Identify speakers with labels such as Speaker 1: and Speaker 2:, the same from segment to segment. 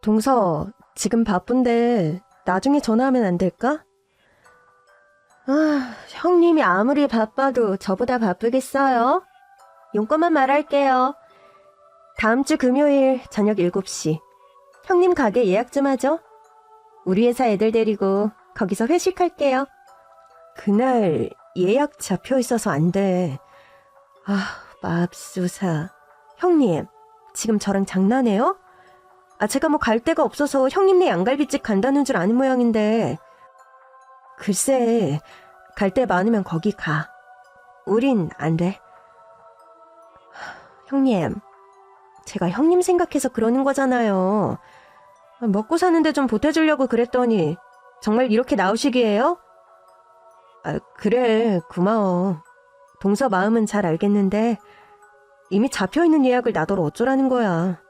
Speaker 1: 동서, 지금 바쁜데 나중에 전화하면 안 될까? 아, 형님이 아무리 바빠도 저보다 바쁘겠어요? 용건만 말할게요. 다음 주 금요일 저녁 7시. 형님 가게 예약 좀 하죠? 우리 회사 애들 데리고 거기서 회식할게요. 그날 예약 잡혀 있어서 안 돼. 아, 맙소사. 형님, 지금 저랑 장난해요? 아, 제가 뭐 갈 데가 없어서 형님네 양갈비집 간다는 줄 아는 모양인데. 글쎄, 갈 데 많으면 거기 가. 우린 안 돼. 하, 형님, 제가 형님 생각해서 그러는 거잖아요. 아, 먹고 사는데 좀 보태주려고 그랬더니, 정말 이렇게 나오시기에요? 아, 그래, 고마워. 동서 마음은 잘 알겠는데, 이미 잡혀있는 예약을 나더러 어쩌라는 거야.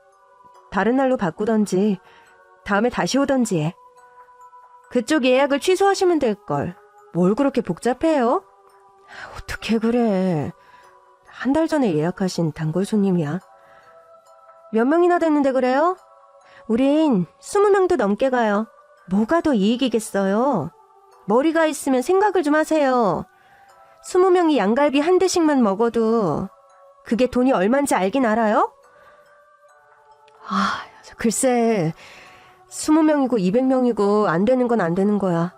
Speaker 1: 다른 날로 바꾸던지, 다음에 다시 오던지 해. 그쪽 예약을 취소하시면 될걸. 뭘 그렇게 복잡해요? 어떻게 그래. 한 달 전에 예약하신 단골 손님이야. 몇 명이나 됐는데 그래요? 우린 20명도 넘게 가요. 뭐가 더 이익이겠어요? 머리가 있으면 생각을 좀 하세요. 20명이 양갈비 한 대씩만 먹어도 그게 돈이 얼만지 알긴 알아요? 아, 글쎄, 20명이고 200명이고 안 되는 건 안 되는 거야.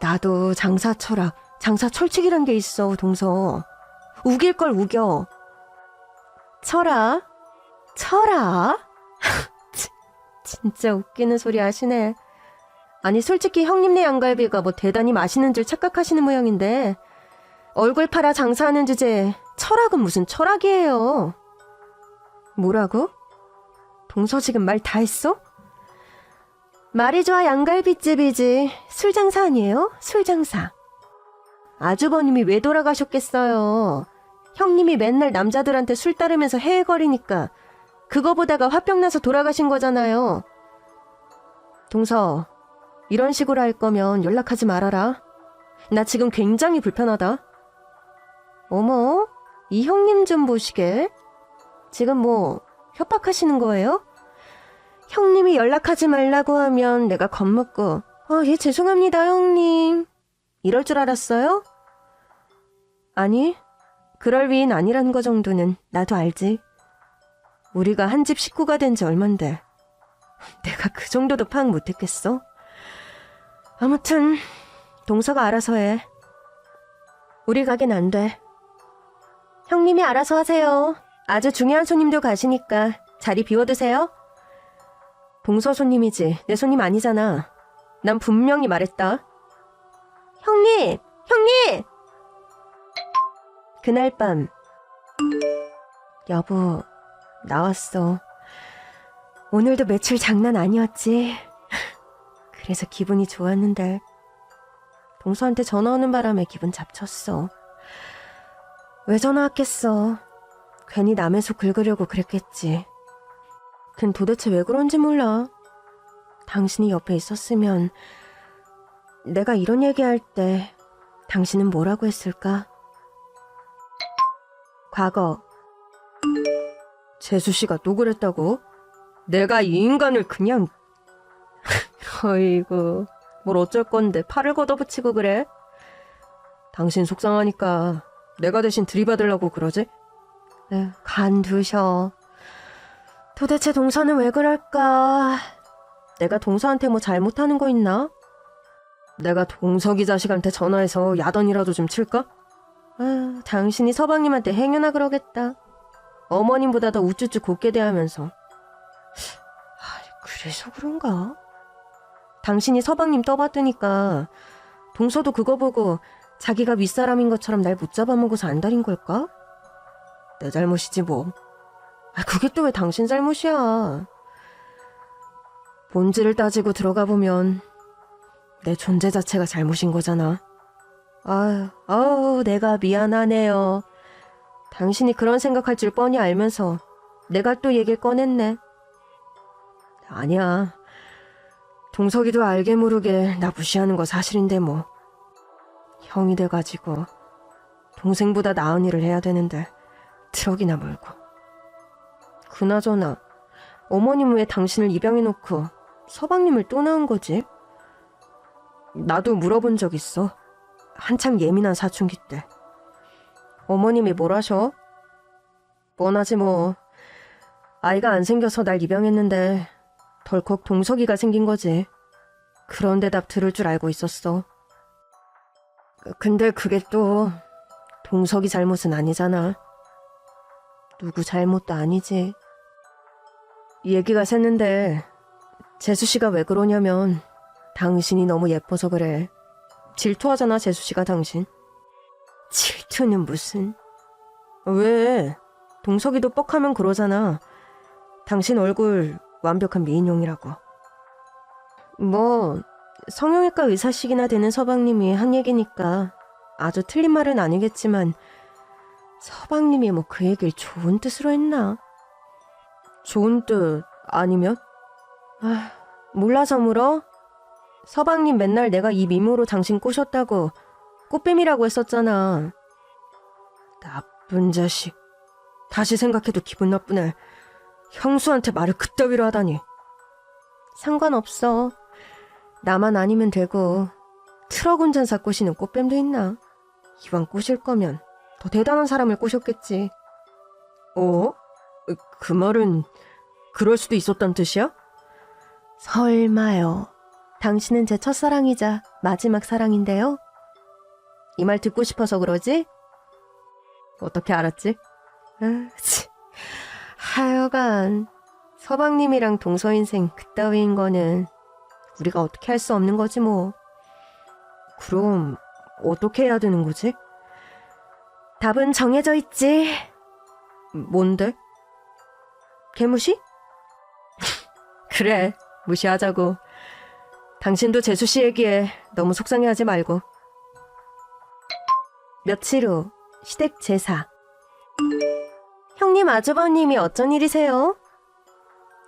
Speaker 1: 나도 장사 철학, 장사 철칙이란 게 있어, 동서. 우길 걸 우겨. 철학? 진- 진짜 웃기는 소리 하시네. 아니, 솔직히 형님네 양갈비가 뭐 대단히 맛있는 줄 착각하시는 모양인데, 얼굴 팔아 장사하는 주제에 철학은 무슨 철학이에요. 뭐라고? 동서 지금 말 다 했어? 말이 좋아 양갈비집이지 술 장사 아니에요? 술 장사. 아주버님이 왜 돌아가셨겠어요? 형님이 맨날 남자들한테 술 따르면서 헤헤거리니까 그거 보다가 화병 나서 돌아가신 거잖아요. 동서, 이런 식으로 할 거면 연락하지 말아라. 나 지금 굉장히 불편하다. 어머, 이 형님 좀 보시게. 지금 뭐 협박하시는 거예요? 형님이 연락하지 말라고 하면 내가 겁먹고, 아, 예, 죄송합니다, 형님. 이럴 줄 알았어요? 아니, 그럴 위인 아니라는 거 정도는 나도 알지. 우리가 한 집 식구가 된 지 얼만데. 내가 그 정도도 파악 못했겠어? 아무튼, 동서가 알아서 해. 우리 가긴 안 돼. 형님이 알아서 하세요. 아주 중요한 손님도 가시니까 자리 비워두세요. 동서 손님이지 내 손님 아니잖아. 난 분명히 말했다. 형님, 형님. 그날 밤 여보 나왔어. 오늘도 매출 장난 아니었지. 그래서 기분이 좋았는데 동서한테 전화 오는 바람에 기분 잡쳤어. 왜 전화 왔겠어? 괜히 남의 속 긁으려고 그랬겠지. 걘 도대체 왜 그런지 몰라. 당신이 옆에 있었으면 내가 이런 얘기할 때 당신은 뭐라고 했을까? 과거 재수 씨가 또 그랬다고? 내가 이 인간을 그냥 어이구 뭘 어쩔 건데 팔을 걷어붙이고 그래? 당신 속상하니까 내가 대신 들이받으려고 그러지? 에휴, 간두셔. 도대체 동서는 왜 그럴까? 내가 동서한테 뭐 잘못하는 거 있나? 내가 동석이 자식한테 전화해서 야단이라도 좀 칠까? 아, 당신이 서방님한테 행여나 그러겠다. 어머님보다 더 우쭈쭈 곱게 대하면서. 아, 그래서 그런가? 당신이 서방님 떠받드니까 동서도 그거 보고 자기가 윗사람인 것처럼 날 못 잡아먹어서 안달인 걸까? 내 잘못이지 뭐. 아, 그게 또 왜 당신 잘못이야. 본질을 따지고 들어가 보면 내 존재 자체가 잘못인 거잖아. 아유, 아우, 내가 미안하네요. 당신이 그런 생각할 줄 뻔히 알면서 내가 또 얘기를 꺼냈네. 아니야. 동석이도 알게 모르게 나 무시하는 거 사실인데 뭐. 형이 돼가지고 동생보다 나은 일을 해야 되는데 트럭이나 몰고. 그나저나 어머님 왜 당신을 입양해놓고 서방님을 또 낳은 거지? 나도 물어본 적 있어. 한창 예민한 사춘기 때. 어머님이 뭘 하셔? 뻔하지 뭐. 아이가 안 생겨서 날 입양했는데 덜컥 동석이가 생긴 거지. 그런 대답 들을 줄 알고 있었어. 근데 그게 또 동석이 잘못은 아니잖아. 누구 잘못도 아니지. 얘기가 샜는데 재수 씨가 왜 그러냐면 당신이 너무 예뻐서 그래. 질투하잖아 재수 씨가 당신. 질투는 무슨? 왜? 동석이도 뻑하면 그러잖아. 당신 얼굴 완벽한 미인용이라고. 뭐 성형외과 의사식이나 되는 서방님이 한 얘기니까 아주 틀린 말은 아니겠지만 서방님이 뭐 그 얘기를 좋은 뜻으로 했나? 좋은 뜻 아니면? 아, 몰라서 물어? 서방님 맨날 내가 이 미모로 당신 꼬셨다고 꽃뱀이라고 했었잖아. 나쁜 자식. 다시 생각해도 기분 나쁘네. 형수한테 말을 그따위로 하다니. 상관없어. 나만 아니면 되고 트럭 운전사 꼬시는 꽃뱀도 있나? 이왕 꼬실 거면 더 대단한 사람을 꼬셨겠지. 어? 그 말은 그럴 수도 있었단 뜻이야? 설마요. 당신은 제 첫사랑이자 마지막 사랑인데요. 이 말 듣고 싶어서 그러지? 어떻게 알았지? 아, 치. 하여간 서방님이랑 동서인생 그따위인 거는 우리가 어떻게 할 수 없는 거지 뭐. 그럼 어떻게 해야 되는 거지? 답은 정해져 있지. 뭔데? 개무시? 그래, 무시하자고. 당신도 재수 씨 얘기에 너무 속상해하지 말고. 며칠 후 시댁 제사. 형님 아주버님이 어쩐 일이세요?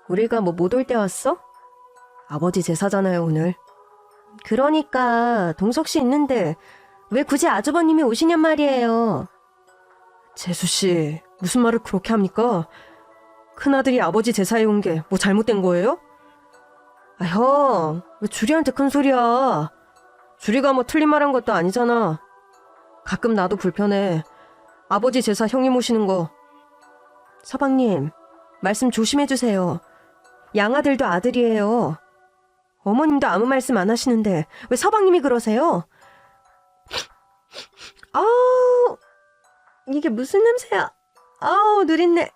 Speaker 1: 우리가 뭐 못 올 때 왔어? 아버지 제사잖아요 오늘. 그러니까 동석 씨 있는데 왜 굳이 아주버님이 오시냔 말이에요. 재수 씨 무슨 말을 그렇게 합니까? 큰아들이 아버지 제사에 온 게 뭐 잘못된 거예요? 아, 형, 왜 주리한테 큰 소리야? 주리가 뭐 틀린 말 한 것도 아니잖아. 가끔 나도 불편해. 아버지 제사 형이 모시는 거. 서방님, 말씀 조심해주세요. 양아들도 아들이에요. 어머님도 아무 말씀 안 하시는데 왜 서방님이 그러세요? 아우, 이게 무슨 냄새야? 아우, 느린내.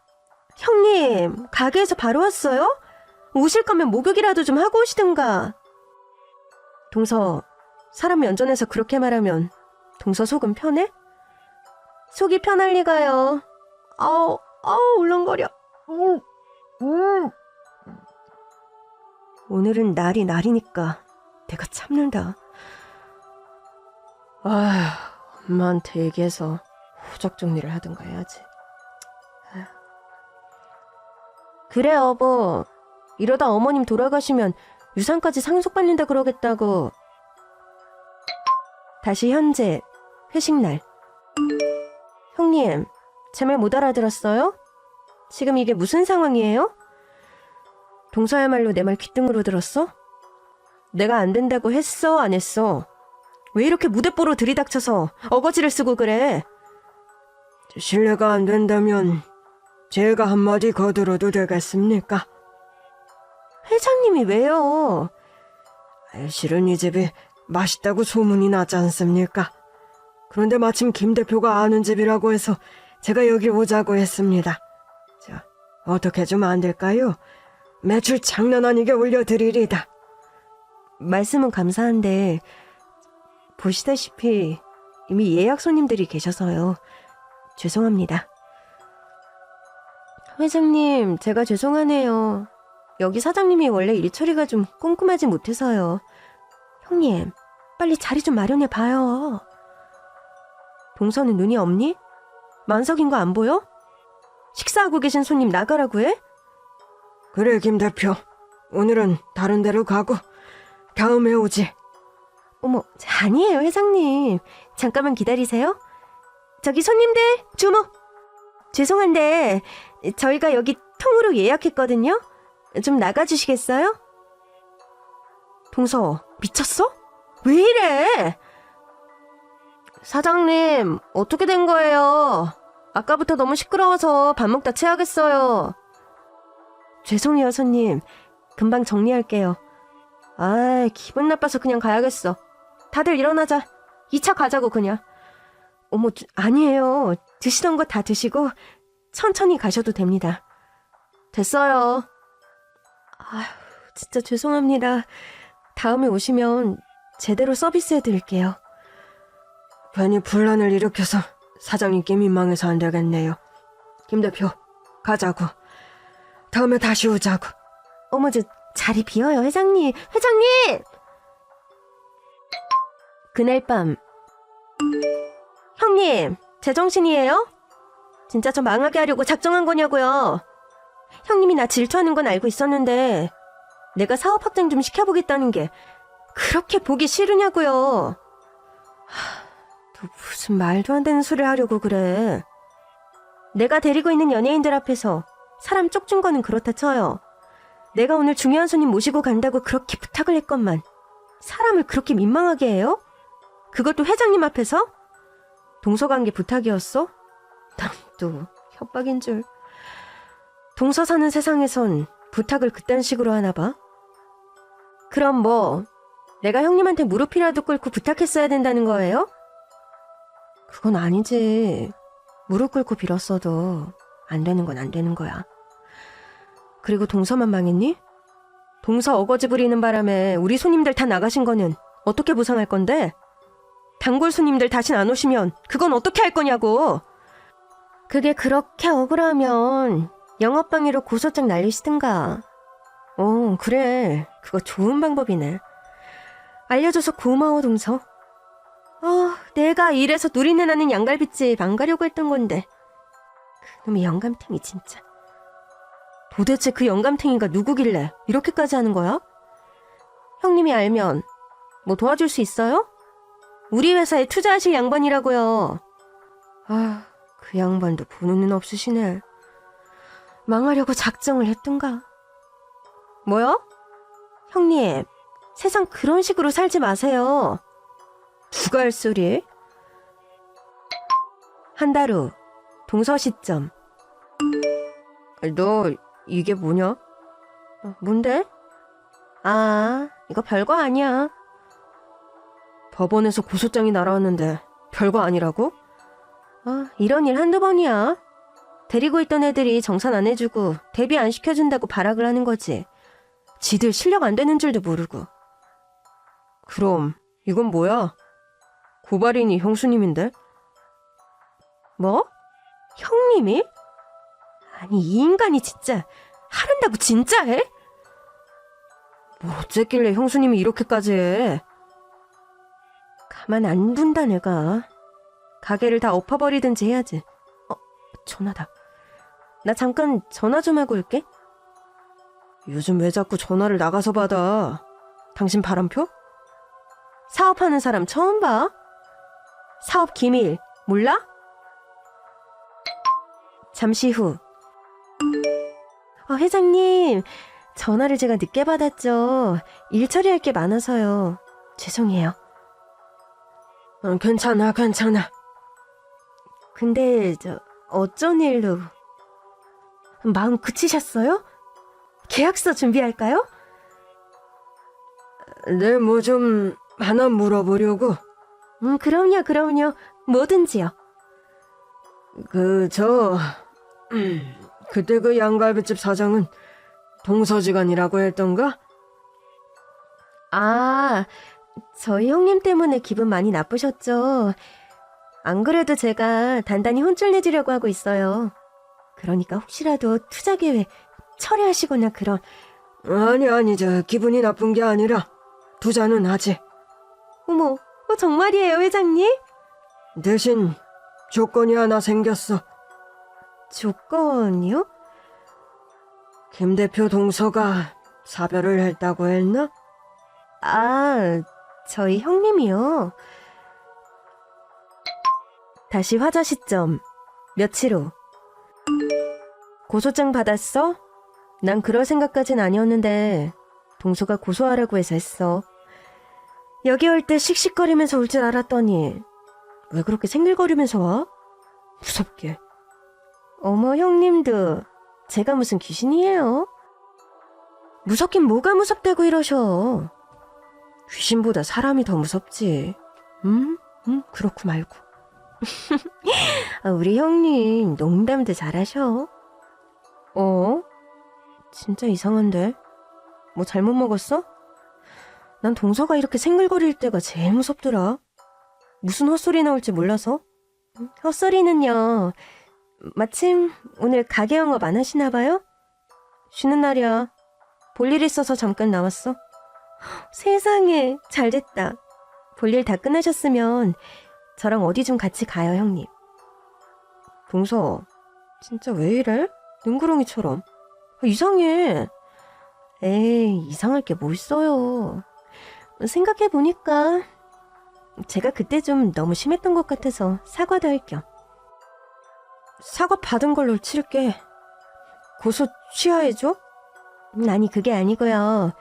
Speaker 1: 형님, 가게에서 바로 왔어요? 오실 거면 목욕이라도 좀 하고 오시든가. 동서, 사람 면전에서 그렇게 말하면 동서 속은 편해? 속이 편할 리가요. 아우, 아우, 울렁거려. 음, 음. 오늘은 날이 날이니까 내가 참는다. 아, 엄마한테 얘기해서 후적 정리를 하든가 해야지. 그래, 여보. 이러다 어머님 돌아가시면 유산까지 상속받는다 그러겠다고. 다시 현재, 회식날. 형님, 제 말 못 알아들었어요? 지금 이게 무슨 상황이에요? 동서야말로 내말 귓등으로 들었어? 내가 안 된다고 했어, 안 했어? 왜 이렇게 무대뽀로 들이닥쳐서 어거지를 쓰고 그래? 신뢰가 안 된다면 제가 한마디 거들어도 되겠습니까? 회장님이 왜요? 실은 이 집이 맛있다고 소문이 나지 않습니까? 그런데 마침 김 대표가 아는 집이라고 해서 제가 여기 오자고 했습니다. 자, 어떻게 좀 안 될까요? 매출 장난 아니게 올려드리리다. 말씀은 감사한데 보시다시피 이미 예약 손님들이 계셔서요. 죄송합니다. 회장님, 제가 죄송하네요. 여기 사장님이 원래 일 처리가 좀 꼼꼼하지 못해서요. 형님, 빨리 자리 좀 마련해 봐요. 동서는 눈이 없니? 만석인 거 안 보여? 식사하고 계신 손님 나가라고 해? 그래, 김 대표. 오늘은 다른 데로 가고 다음에 오지. 어머, 아니에요, 회장님. 잠깐만 기다리세요. 저기 손님들, 주목! 죄송한데, 저희가 여기 통으로 예약했거든요? 좀 나가주시겠어요? 동서, 미쳤어? 왜 이래? 사장님, 어떻게 된 거예요? 아까부터 너무 시끄러워서 밥 먹다 체하겠어요. 죄송해요, 손님. 금방 정리할게요. 아, 기분 나빠서 그냥 가야겠어. 다들 일어나자. 2차 가자고, 그냥. 어머, 저- 아니에요. 드시던 거 다 드시고 천천히 가셔도 됩니다. 됐어요. 아휴, 진짜 죄송합니다. 다음에 오시면 제대로 서비스해 드릴게요. 괜히 분란을 일으켜서 사장님께 민망해서 안 되겠네요. 김 대표, 가자고. 다음에 다시 오자고. 어머, 저 자리 비어요, 회장님. 회장님! 그날 밤. 형님, 제정신이에요? 진짜 저 망하게 하려고 작정한 거냐고요. 형님이 나 질투하는 건 알고 있었는데 내가 사업 확장 좀 시켜보겠다는 게 그렇게 보기 싫으냐고요. 하, 너 무슨 말도 안 되는 소리를 하려고 그래. 내가 데리고 있는 연예인들 앞에서 사람 쪽준 거는 그렇다 쳐요. 내가 오늘 중요한 손님 모시고 간다고 그렇게 부탁을 했건만 사람을 그렇게 민망하게 해요? 그것도 회장님 앞에서? 동서관계 부탁이었어? 난또 협박인 줄. 동서 사는 세상에선 부탁을 그딴 식으로 하나 봐. 그럼 뭐 내가 형님한테 무릎이라도 꿇고 부탁했어야 된다는 거예요? 그건 아니지. 무릎 꿇고 빌었어도 안 되는 건 안 되는 거야. 그리고 동서만 망했니? 동서 어거지 부리는 바람에 우리 손님들 다 나가신 거는 어떻게 보상할 건데? 단골 손님들 다신 안 오시면 그건 어떻게 할 거냐고. 그게 그렇게 억울하면 영업방해로 고소장 날리시든가. 어, 그래. 그거 좋은 방법이네. 알려줘서 고마워, 동서. 아, 내가 이래서 누리내 나는 양갈비집 안 가려고 했던 건데. 그놈의 영감탱이 진짜. 도대체 그 영감탱이가 누구길래 이렇게까지 하는 거야? 형님이 알면 뭐 도와줄 수 있어요? 우리 회사에 투자하실 양반이라고요. 아, 그 양반도 보는 눈 없으시네. 망하려고 작정을 했던가. 뭐요? 형님, 세상 그런 식으로 살지 마세요. 누가 할 소리? 한 달 후, 동서 시점. 너, 이게 뭐냐? 어, 뭔데? 아, 이거 별거 아니야. 법원에서 고소장이 날아왔는데 별거 아니라고? 아, 이런 일 한두 번이야. 데리고 있던 애들이 정산 안 해주고 데뷔 안 시켜준다고 발악을 하는 거지. 지들 실력 안 되는 줄도 모르고. 그럼 이건 뭐야? 고발인이 형수님인데? 뭐? 형님이? 아니 이 인간이 진짜 하른다고 진짜 해? 뭐 어쨌길래 형수님이 이렇게까지 해? 가만 안 둔다 내가. 가게를 다 엎어버리든지 해야지. 어, 전화다. 나 잠깐 전화 좀 하고 올게. 요즘 왜 자꾸 전화를 나가서 받아? 당신 바람표? 사업하는 사람 처음 봐? 사업 기밀 몰라? 잠시 후. 어, 회장님, 전화를 제가 늦게 받았죠. 일 처리할 게 많아서요. 죄송해요. 어, 괜찮아, 괜찮아. 근데 저 어쩐 일로 마음 그치셨어요? 계약서 준비할까요? 네, 뭐 좀 하나 물어보려고. 음, 그럼요, 그럼요. 뭐든지요. 그, 저, 음, 그때 그 양갈비집 사장은 동서지간이라고 했던가? 아, 저희 형님 때문에 기분 많이 나쁘셨죠? 안 그래도 제가 단단히 혼쭐 내주려고 하고 있어요. 그러니까 혹시라도 투자 계획 처리하시거나 그런. 아니, 아니, 저 기분이 나쁜 게 아니라 투자는 하지. 어머, 어, 정말이에요, 회장님? 대신 조건이 하나 생겼어. 조건이요? 김 대표 동서가 사별을 했다고 했나? 아, 저희 형님이요. 다시 화자 시점. 며칠 후. 고소장 받았어? 난 그럴 생각까진 아니었는데 동서가 고소하라고 해서 했어. 여기 올 때 씩씩거리면서 올 줄 알았더니 왜 그렇게 생글거리면서 와? 무섭게. 어머 형님도 제가 무슨 귀신이에요? 무섭긴 뭐가 무섭다고 이러셔. 귀신보다 사람이 더 무섭지. 음? 음, 그렇고 말고. 아, 우리 형님 농담도 잘하셔. 어? 진짜 이상한데? 뭐 잘못 먹었어? 난 동서가 이렇게 생글거릴 때가 제일 무섭더라. 무슨 헛소리 나올지 몰라서. 음, 헛소리는요. 마침 오늘 가게 영업 안 하시나 봐요? 쉬는 날이야. 볼일 있어서 잠깐 나왔어. 세상에 잘 됐다. 볼일 다 끝나셨으면 저랑 어디 좀 같이 가요, 형님. 동서, 진짜 왜 이래? 능구렁이처럼. 아, 이상해. 에이, 이상할 게 뭐 있어요. 생각해보니까 제가 그때 좀 너무 심했던 것 같아서 사과도 할 겸. 사과 받은 걸로 칠게. 고소 취하해줘? 음, 아니, 그게 아니고요.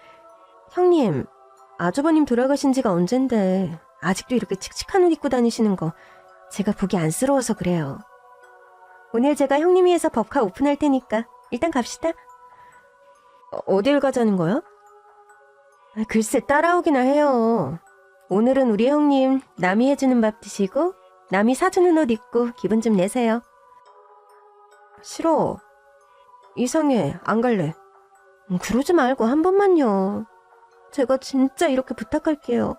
Speaker 1: 형님, 아주버님 돌아가신 지가 언젠데 아직도 이렇게 칙칙한 옷 입고 다니시는 거 제가 보기 안쓰러워서 그래요. 오늘 제가 형님이 해서 법카 오픈할 테니까 일단 갑시다. 어, 어딜 가자는 거야? 아, 글쎄 따라오기나 해요. 오늘은 우리 형님 남이 해주는 밥 드시고 남이 사주는 옷 입고 기분 좀 내세요. 싫어. 이상해. 안 갈래. 음, 그러지 말고 한 번만요. 제가 진짜 이렇게 부탁할게요.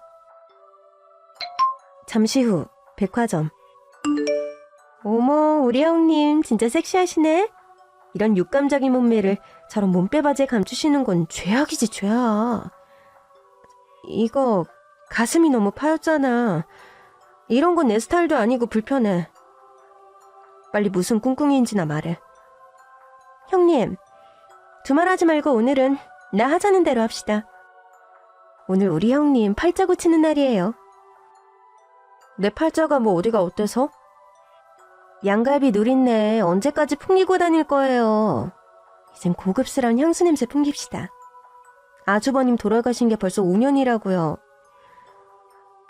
Speaker 1: 잠시 후 백화점. 어머, 우리 형님 진짜 섹시하시네. 이런 육감적인 몸매를 저런 몸빼바지에 감추시는 건 죄악이지 죄악. 이거 가슴이 너무 파였잖아. 이런 건 내 스타일도 아니고 불편해. 빨리 무슨 꿍꿍이인지나 말해. 형님, 두말하지 말고 오늘은 나 하자는 대로 합시다. 오늘 우리 형님 팔자 고 치는 날이에요. 내 팔자가 뭐 어디가 어때서? 양갈비 누린내 언제까지 풍기고 다닐 거예요. 이젠 고급스러운 향수 냄새 풍깁시다. 아주버님 돌아가신 게 벌써 5년이라고요.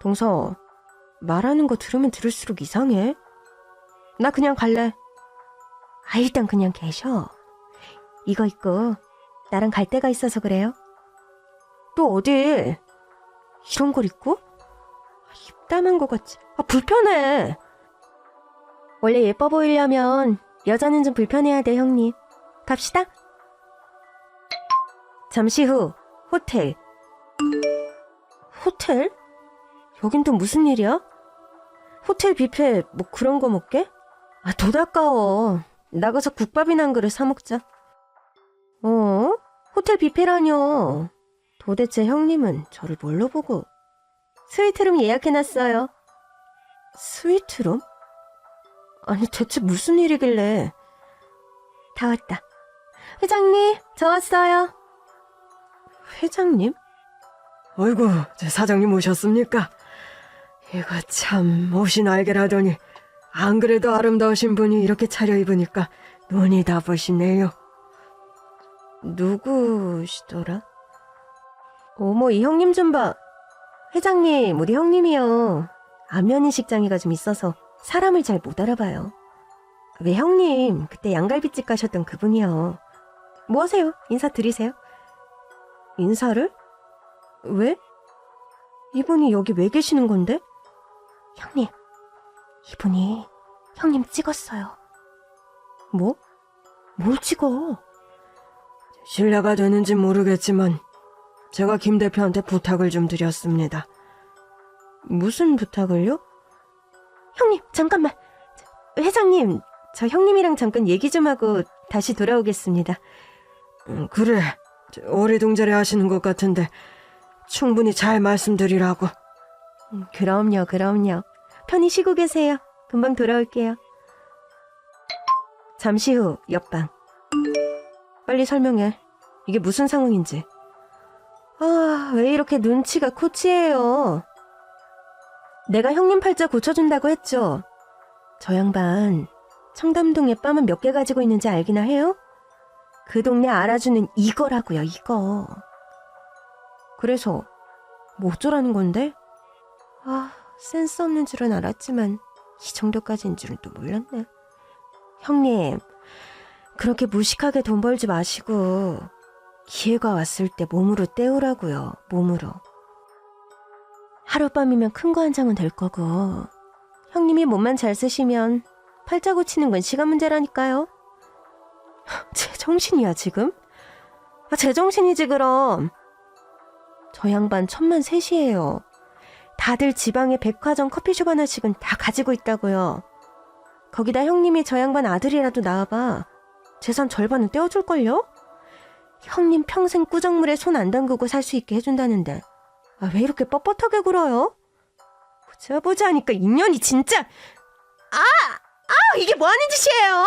Speaker 1: 동서, 말하는 거 들으면 들을수록 이상해. 나 그냥 갈래. 아, 일단 그냥 계셔. 이거 입고 나랑 갈 데가 있어서 그래요. 또 어딜? 이런 걸 입고? 입담한 것 같지. 아, 불편해. 원래 예뻐 보이려면 여자는 좀 불편해야 돼, 형님. 갑시다. 잠시 후, 호텔. 호텔? 여긴 또 무슨 일이야? 호텔 뷔페 뭐 그런 거 먹게? 아, 돈 아까워. 나가서 국밥이나 한 그릇 사 먹자. 어? 호텔 뷔페라뇨. 도대체 형님은 저를 뭘로 보고? 스위트룸 예약해놨어요. 스위트룸? 아니, 대체 무슨 일이길래. 다 왔다. 회장님, 저 왔어요. 회장님?
Speaker 2: 어이구, 제 사장님 오셨습니까? 이거 참 옷이 날개라더니 안 그래도 아름다우신 분이 이렇게 차려입으니까 눈이 다 부시네요.
Speaker 1: 누구시더라? 어머, 이 형님 좀 봐. 회장님, 우리 형님이요. 안면 인식 장애가 좀 있어서 사람을 잘 못 알아봐요. 왜 형님, 그때 양갈비집 가셨던 그분이요. 뭐 하세요? 인사 드리세요. 인사를? 왜? 이분이 여기 왜 계시는 건데? 형님, 이분이 형님 찍었어요. 뭐? 뭘 찍어?
Speaker 2: 신뢰가 되는지 모르겠지만 제가 김 대표한테 부탁을 좀 드렸습니다.
Speaker 1: 무슨 부탁을요? 형님, 잠깐만. 저, 회장님, 저 형님이랑 잠깐 얘기 좀 하고 다시 돌아오겠습니다.
Speaker 2: 음, 그래, 저 어리둥절해 하시는 것 같은데 충분히 잘 말씀드리라고.
Speaker 1: 음, 그럼요, 그럼요. 편히 쉬고 계세요. 금방 돌아올게요. 잠시 후 옆방. 빨리 설명해. 이게 무슨 상황인지. 아, 왜 이렇게 눈치가 코치예요? 내가 형님 팔자 고쳐준다고 했죠? 저 양반 청담동에 빠만 몇개 가지고 있는지 알기나 해요? 그 동네 알아주는 이거라고요, 이거. 그래서 뭐 어쩌라는 건데? 아, 센스 없는 줄은 알았지만 이 정도까지인 줄은 또 몰랐네. 형님, 그렇게 무식하게 돈 벌지 마시고 기회가 왔을 때 몸으로 때우라고요, 몸으로. 하룻밤이면 큰 거 한 장은 될 거고 형님이 몸만 잘 쓰시면 팔자 고치는 건 시간 문제라니까요. 제 정신이야 지금? 아, 제 정신이지 그럼. 저 양반 천만 셋이에요. 다들 지방에 백화점 커피숍 하나씩은 다 가지고 있다고요. 거기다 형님이 저 양반 아들이라도 낳아봐. 재산 절반은 떼어줄걸요? 형님 평생 꾸정물에 손 안 담그고 살 수 있게 해준다는데 아, 왜 이렇게 뻣뻣하게 굴어요? 보자 보자 하니까 인연이 진짜 아! 아! 이게 뭐 하는 짓이에요?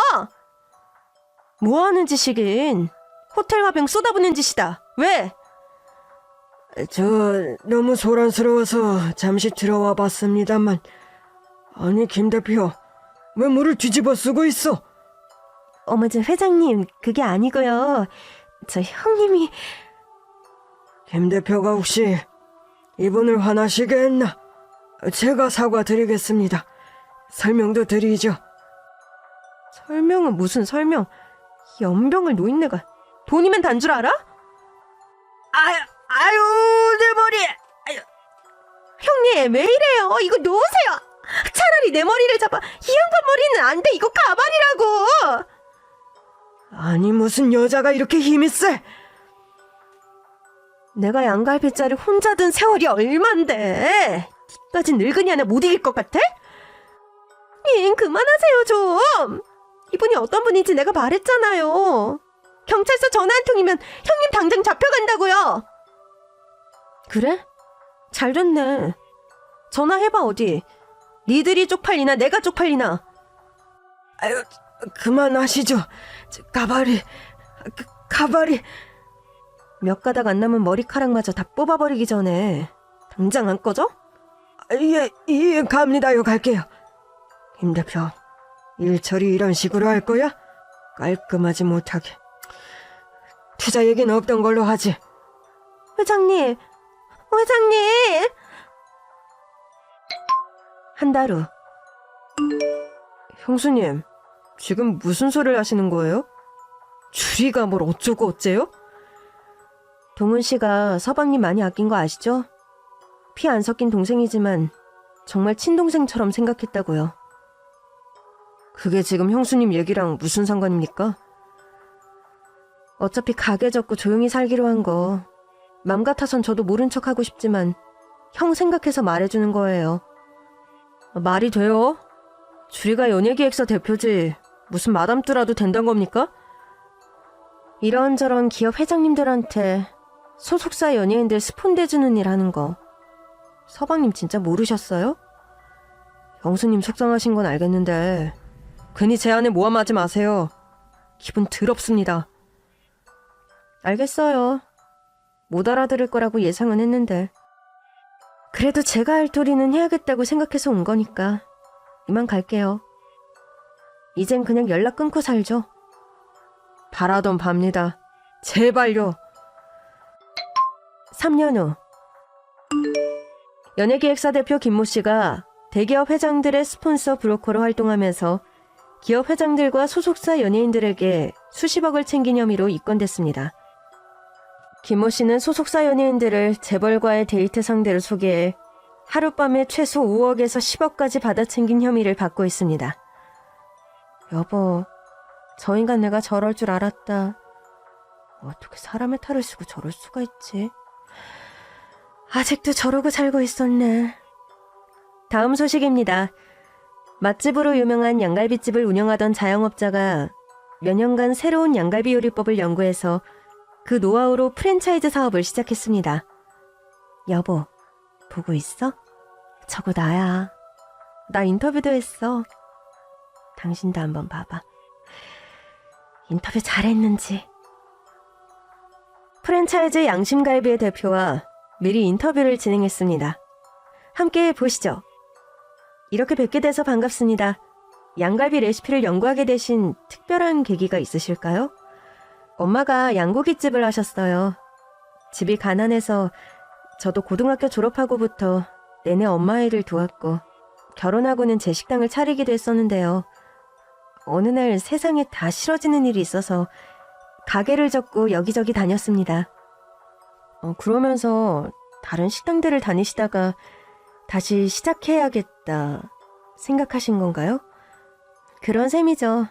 Speaker 1: 뭐 하는 짓이긴 호텔 화병 쏟아부는 짓이다. 왜?
Speaker 2: 저 너무 소란스러워서 잠시 들어와 봤습니다만 아니 김 대표 왜 물을 뒤집어 쓰고 있어?
Speaker 1: 어머 저 회장님 그게 아니고요. 저 형님이
Speaker 2: 김 대표가 혹시 이분을 화나시게 했나? 제가 사과드리겠습니다. 설명도 드리죠.
Speaker 1: 설명은 무슨 설명? 연병을 노인네가 돈이면 단 줄 알아?
Speaker 2: 아유, 아유, 내 머리!
Speaker 1: 형님 왜 이래요? 이거 놓으세요. 차라리 내 머리를 잡아. 이 양반 머리는 안 돼. 이거 가발이라고.
Speaker 2: 아니, 무슨 여자가 이렇게 힘이 세?
Speaker 1: 내가 양갈비짜리 혼자 든 세월이 얼만데. 이까지 늙은이 하나 못 이길 것 같아? 잉 그만하세요 좀. 이분이 어떤 분인지 내가 말했잖아요. 경찰서 전화 한 통이면 형님 당장 잡혀간다고요. 그래? 잘 됐네. 전화해봐 어디. 니들이 쪽팔리나 내가 쪽팔리나.
Speaker 2: 아유, 그만하시죠. 저 가발이, 그, 가발이.
Speaker 1: 몇 가닥 안 남은 머리카락마저 다 뽑아버리기 전에 당장 안 꺼져?
Speaker 2: 아, 예, 예, 갑니다요, 갈게요. 김 대표, 일 처리 이런 식으로 할 거야? 깔끔하지 못하게. 투자 얘기는 없던 걸로 하지.
Speaker 1: 회장님, 회장님! 한 달 후. 형수님, 지금 무슨 소리를 하시는 거예요? 주리가 뭘 어쩌고 어째요? 동훈 씨가 서방님 많이 아낀 거 아시죠? 피 안 섞인 동생이지만 정말 친동생처럼 생각했다고요. 그게 지금 형수님 얘기랑 무슨 상관입니까? 어차피 가게 접고 조용히 살기로 한 거. 맘 같아선 저도 모른 척 하고 싶지만 형 생각해서 말해주는 거예요. 말이 돼요? 주리가 연예기획사 대표지 무슨 마담뚜라도 된단 겁니까? 이런저런 기업 회장님들한테 소속사 연예인들 스폰 대주는 일 하는 거 서방님 진짜 모르셨어요? 영수님 속상하신 건 알겠는데 괜히 제 안에 모함하지 마세요. 기분 더럽습니다. 알겠어요. 못 알아들을 거라고 예상은 했는데. 그래도 제가 할 도리는 해야겠다고 생각해서 온 거니까 이만 갈게요. 이젠 그냥 연락 끊고 살죠. 바라던 밥니다. 제발요. 3년 후. 연예기획사 대표 김모 씨가 대기업 회장들의 스폰서 브로커로 활동하면서 기업 회장들과 소속사 연예인들에게 수십억을 챙긴 혐의로 입건됐습니다. 김모 씨는 소속사 연예인들을 재벌과의 데이트 상대로 소개해 하룻밤에 최소 5억에서 10억까지 받아 챙긴 혐의를 받고 있습니다. 여보, 저 인간 내가 저럴 줄 알았다. 어떻게 사람의 탈을 쓰고 저럴 수가 있지? 아직도 저러고 살고 있었네. 다음 소식입니다. 맛집으로 유명한 양갈비집을 운영하던 자영업자가 몇 년간 새로운 양갈비 요리법을 연구해서 그 노하우로 프랜차이즈 사업을 시작했습니다. 여보, 보고 있어? 저거 나야. 나 인터뷰도 했어. 당신도 한번 봐봐. 인터뷰 잘했는지. 프랜차이즈 양심갈비의 대표와 미리 인터뷰를 진행했습니다. 함께 보시죠. 이렇게 뵙게 돼서 반갑습니다. 양갈비 레시피를 연구하게 되신 특별한 계기가 있으실까요? 엄마가 양고기집을 하셨어요. 집이 가난해서 저도 고등학교 졸업하고부터 내내 엄마 일을 도왔고 결혼하고는 제 식당을 차리기도 했었는데요. 어느 날 세상에 다 싫어지는 일이 있어서 가게를 접고 여기저기 다녔습니다. 어, 그러면서 다른 식당들을 다니시다가 다시 시작해야겠다 생각하신 건가요? 그런 셈이죠.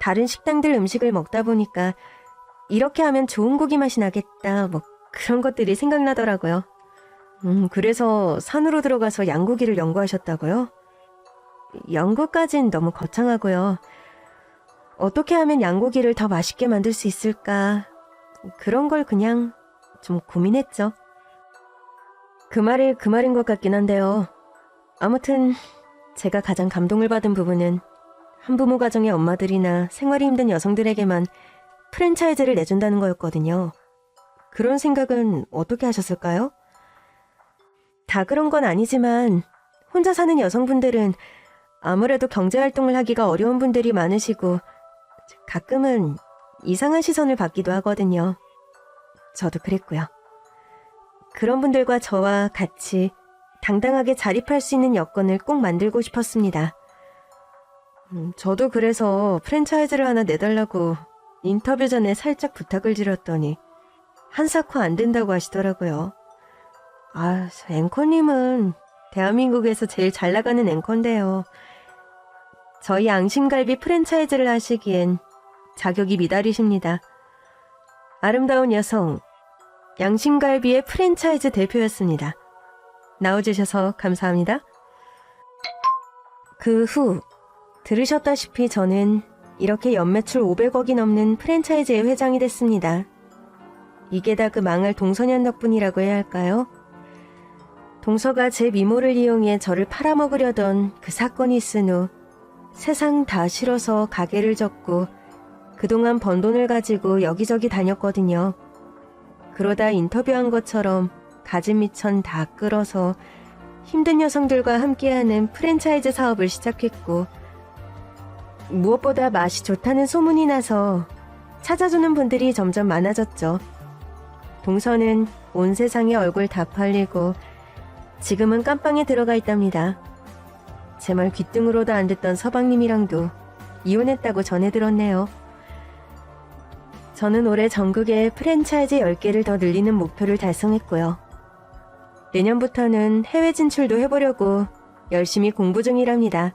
Speaker 1: 다른 식당들 음식을 먹다 보니까 이렇게 하면 좋은 고기 맛이 나겠다 뭐 그런 것들이 생각나더라고요. 음, 그래서 산으로 들어가서 양고기를 연구하셨다고요? 연구까진 너무 거창하고요. 어떻게 하면 양고기를 더 맛있게 만들 수 있을까? 그런 걸 그냥 좀 고민했죠. 그 말이 그 말인 것 같긴 한데요. 아무튼 제가 가장 감동을 받은 부분은 한부모 가정의 엄마들이나 생활이 힘든 여성들에게만 프랜차이즈를 내준다는 거였거든요. 그런 생각은 어떻게 하셨을까요? 다 그런 건 아니지만 혼자 사는 여성분들은 아무래도 경제활동을 하기가 어려운 분들이 많으시고 가끔은 이상한 시선을 받기도 하거든요. 저도 그랬고요. 그런 분들과 저와 같이 당당하게 자립할 수 있는 여건을 꼭 만들고 싶었습니다. 음, 저도 그래서 프랜차이즈를 하나 내달라고 인터뷰 전에 살짝 부탁을 드렸더니 한사코 안 된다고 하시더라고요. 아, 저 앵커님은 대한민국에서 제일 잘 나가는 앵커인데요. 저희 앙심갈비 프랜차이즈를 하시기엔 자격이 미달이십니다. 아름다운 여성, 양심갈비의 프랜차이즈 대표였습니다. 나와주셔서 감사합니다. 그 후, 들으셨다시피 저는 이렇게 연매출 500억이 넘는 프랜차이즈의 회장이 됐습니다. 이게 다 그 망할 동서년 덕분이라고 해야 할까요? 동서가 제 미모를 이용해 저를 팔아먹으려던 그 사건이 있은 후 세상 다 싫어서 가게를 접고 그동안 번 돈을 가지고 여기저기 다녔거든요. 그러다 인터뷰한 것처럼 가진 미천 다 끌어서 힘든 여성들과 함께하는 프랜차이즈 사업을 시작했고 무엇보다 맛이 좋다는 소문이 나서 찾아주는 분들이 점점 많아졌죠. 동서는 온 세상에 얼굴 다 팔리고 지금은 깜빵에 들어가 있답니다. 제 말 귀등으로도 안 듣던 서방님이랑도 이혼했다고 전해 들었네요. 저는 올해 전국에 프랜차이즈 10개를 더 늘리는 목표를 달성했고요. 내년부터는 해외 진출도 해보려고 열심히 공부 중이랍니다.